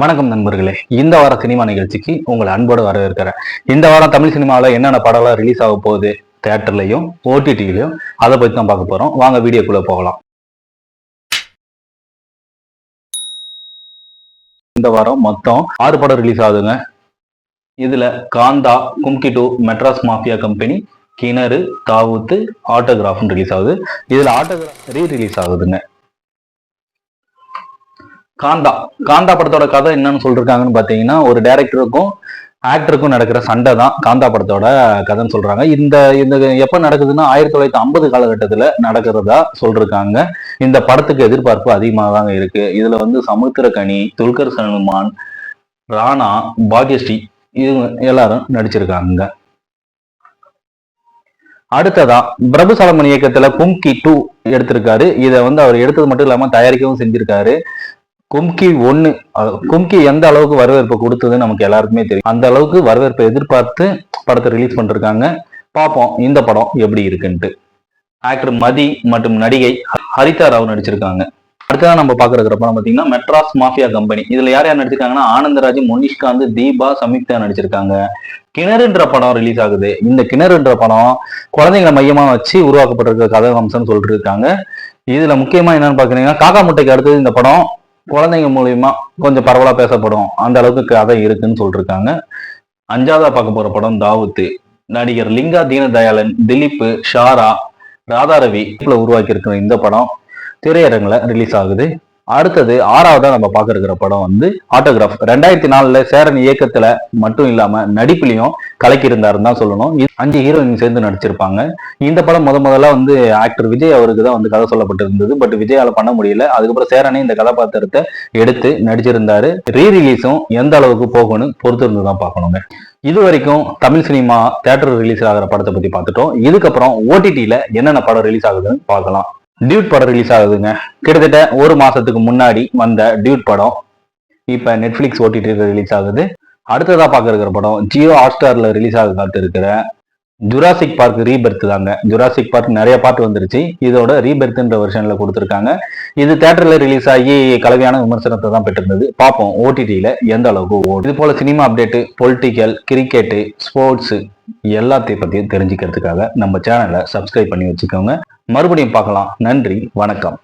வணக்கம் நண்பர்களே. இந்த வார சினிமா நிகழ்ச்சிக்கு உங்களை அன்போடு வரவேற்கிறேன். இந்த வாரம் தமிழ் சினிமாவில் என்னென்ன படம்லாம் ரிலீஸ் ஆக போகுது? தேட்டர்லையும் ஓடிடிலையும் அதை பற்றி தான் பார்க்க போகிறோம் வாங்க வீடியோக்குள்ளே போகலாம். இந்த வாரம் மொத்தம் ஆறு படம் ரிலீஸ் ஆகுதுங்க. இதில் Kaantha Kumki two Madras Mafia Company Kinaru Dawood ஆட்டோகிராஃப்னு release ஆகுது. இதில் ஆட்டோகிராஃப் ரீ ரிலீஸ் ஆகுதுங்க. காந்தா. காந்தா படத்தோட கதை என்னன்னு சொல்லிருக்காங்கன்னு பாத்தீங்கன்னா ஒரு டைரக்டருக்கும் ஆக்டருக்கும் நடக்கிற சண்டை தான் காந்தா படத்தோட கதைன்னு சொல்றாங்க. இந்த இந்த எப்ப நடக்குதுன்னா ஆயிரத்தி தொள்ளாயிரத்தி ஐம்பது காலகட்டத்துல நடக்கிறதா சொல்லிருக்காங்க. இந்த படத்துக்கு எதிர்பார்ப்பு அதிகமாக தாங்க இருக்கு. இதுல வந்து சமுத்திரகனி துல்கர் சல்மான் ராணா பாக்யஸ்ரீ இவங்க எல்லாரும் நடிச்சிருக்காங்க. அடுத்ததா பிரபு சலமன் இயக்கத்துல கும்கி டூ எடுத்திருக்காரு. இதை வந்து அவர் எடுத்தது மட்டும் இல்லாம தயாரிக்கவும் செஞ்சிருக்காரு. கும்கி ஒன்று கும்கி எந்த அளவுக்கு வரவேற்பு கொடுத்ததுன்னு நமக்கு எல்லாருக்குமே தெரியும். அந்த அளவுக்கு வரவேற்பை எதிர்பார்த்து படத்தை ரிலீஸ் பண்ணிருக்காங்க. பார்ப்போம் இந்த படம் எப்படி இருக்குன்ட்டு. ஆக்டர் மதி மற்றும் நடிகை ஹரிதா ராவ் நடிச்சிருக்காங்க. அடுத்ததான் நம்ம பாக்குறதுக்கு படம் பாத்தீங்கன்னா மெட்ராஸ் மாஃபியா கம்பெனி. இதுல யார் யார் நடிச்சிருக்காங்கன்னா ஆனந்தராஜ் முனிஷ்காந்த் தீபா சம்யுக்தா நடிச்சிருக்காங்க. கிணறுன்ற படம் ரிலீஸ் ஆகுது. இந்த கிணறுன்ற படம் குழந்தைங்களை மையமா வச்சு உருவாக்கப்பட்டிருக்க கதை அம்சம்னு சொல்லிட்டு இருக்காங்க. இதுல முக்கியமா என்னன்னு பாக்குறீங்கன்னா காக்கா முட்டைக்கு அடுத்தது இந்த படம் குழந்தைங்க மூலியமா கொஞ்சம் பரவலா பேசப்படும். அந்த அளவுக்கு கதை இருக்குன்னு சொல்லிருக்காங்க. அஞ்சாவதா பார்க்க போற படம் தாவூத்து. நடிகர் லிங்கா தீனதயாளன் திலீப் ஷாரா ராதாரவி உருவாக்கி இருக்கிற இந்த படம் திரையரங்குல ரிலீஸ் ஆகுது. அடுத்தது ஆறாவதா நம்ம பார்க்க இருக்கிற படம் வந்து ஆட்டோகிராஃப் ரெண்டாயிரத்தி நாலுல சேரன் இயக்கத்துல மட்டும் இல்லாம நடிப்புலையும் கலக்கியிருந்தாருன்னு தான் சொல்லணும். அஞ்சு ஹீரோயின் சேர்ந்து நடிச்சிருப்பாங்க. இந்த படம் முத முதல்ல வந்து ஆக்டர் விஜய் அவருக்கு தான் வந்து கதை சொல்லப்பட்டிருந்தது. பட் விஜயால பண்ண முடியல. அதுக்கப்புறம் சேரனே இந்த கதாபாத்திரத்தை எடுத்து நடிச்சிருந்தாரு. ரீ ரிலீஸும் எந்த அளவுக்கு போகும்னு பொறுத்து இருந்து தான் பார்க்கணுங்க. இது வரைக்கும் தமிழ் சினிமா தேட்டர் ரிலீஸ் ஆகிற படத்தை பத்தி பார்த்துட்டோம். இதுக்கப்புறம் ஓடிடியில என்னென்ன படம் ரிலீஸ் ஆகுதுன்னு பார்க்கலாம். டியூட் படம் ரிலீஸ் ஆகுதுங்க. கிட்டத்தட்ட ஒரு மாசத்துக்கு முன்னாடி வந்த டியூட் படம். இப்ப நெட்ஃபிளிக்ஸ் ஓடிடி ரிலீஸ் ஆகுது. அடுத்ததா பார்க்க இருக்கிற படம் ஜியோ ஹாட்ஸ்டார்ல ரிலீஸ் ஆக காத்து இருக்கிற. ஜுராசிக் பார்க் ரீபெர்த் தாங்க. ஜுராசிக் பார்க் நிறைய பாட்டு வந்துருச்சு. இதோட ரீபெர்த்ன்ற வெர்ஷன்ல கொடுத்துருக்காங்க. இது தேட்டர்ல ரிலீஸ் ஆகி கலவையான விமர்சனத்தை தான் பெற்றிருந்தது. பார்ப்போம் ஓடிடியில எந்த அளவுக்கு ஓடும் இது போல cinema update political cricket sports எல்லாத்தையும் பத்தியும் தெரிஞ்சுக்கிறதுக்காக நம்ம சேனலை சப்ஸ்கிரைப் பண்ணி வச்சுக்கோங்க. மறுபடியும் பார்க்கலாம். நன்றி வணக்கம்.